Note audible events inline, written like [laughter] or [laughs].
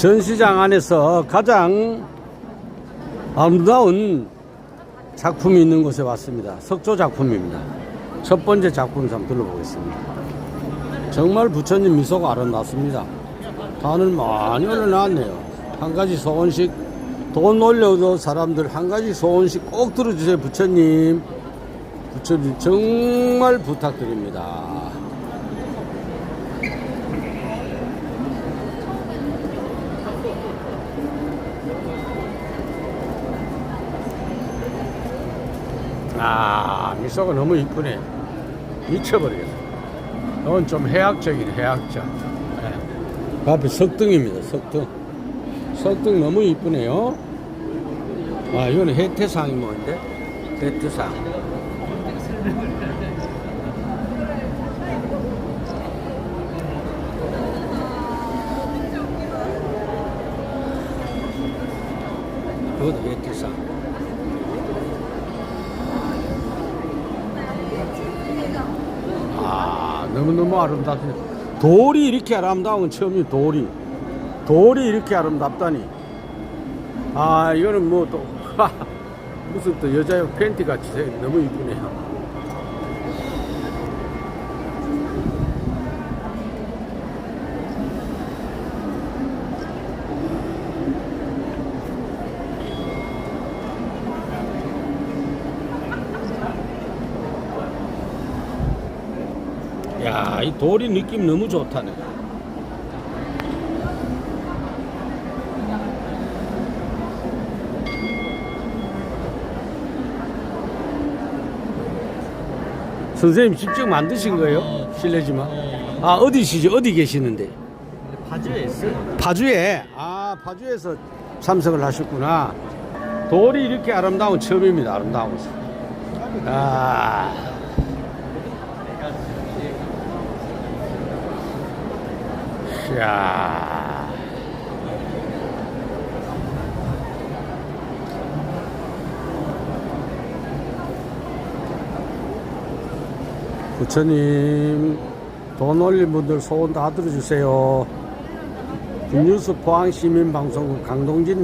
전시장 안에서 가장 아름다운 작품이 있는 곳에 왔습니다. 석조 작품입니다. 첫 번째 작품 좀 둘러보겠습니다. 정말 부처님 미소가 아름답습니다. 단을 많이 올려놨네요. 한 가지 소원씩 돈 올려도 사람들 한 가지 소원씩 꼭 들어주세요. 부처님. 부처님 정말 부탁드립니다. 아, 미소가 너무 이쁘네. 미쳐버리겠어. 이건 좀 해학적이네, 해학적. 네. 그 앞에 석등입니다, 석등. 석등 너무 이쁘네요. 아, 이거는 해태상이 뭔데? 해태상. 이것도 해태상. 너무너무 아름답습니다. 돌이 이렇게 아름다운 건 처음이에요, 돌이. 돌이 이렇게 아름답다니. 아, 이거는 뭐 또, [laughs] 무슨 또 여자용 팬티 같이 생- 너무 이쁘네요. 야, 이 돌이 느낌 너무 좋다네. 선생님 직접 만드신 거예요? 실례지만. 아, 어디시죠? 어디 계시는데? 파주에 있어요. 파주에. 아, 파주에서 참석을 하셨구나. 돌이 이렇게 아름다운 처음입니다. 아름다운 곳. 아. 이야. 부처님, 돈 올린 분들 소원 다 들어주세요. 김뉴스 포항시민방송국 강동진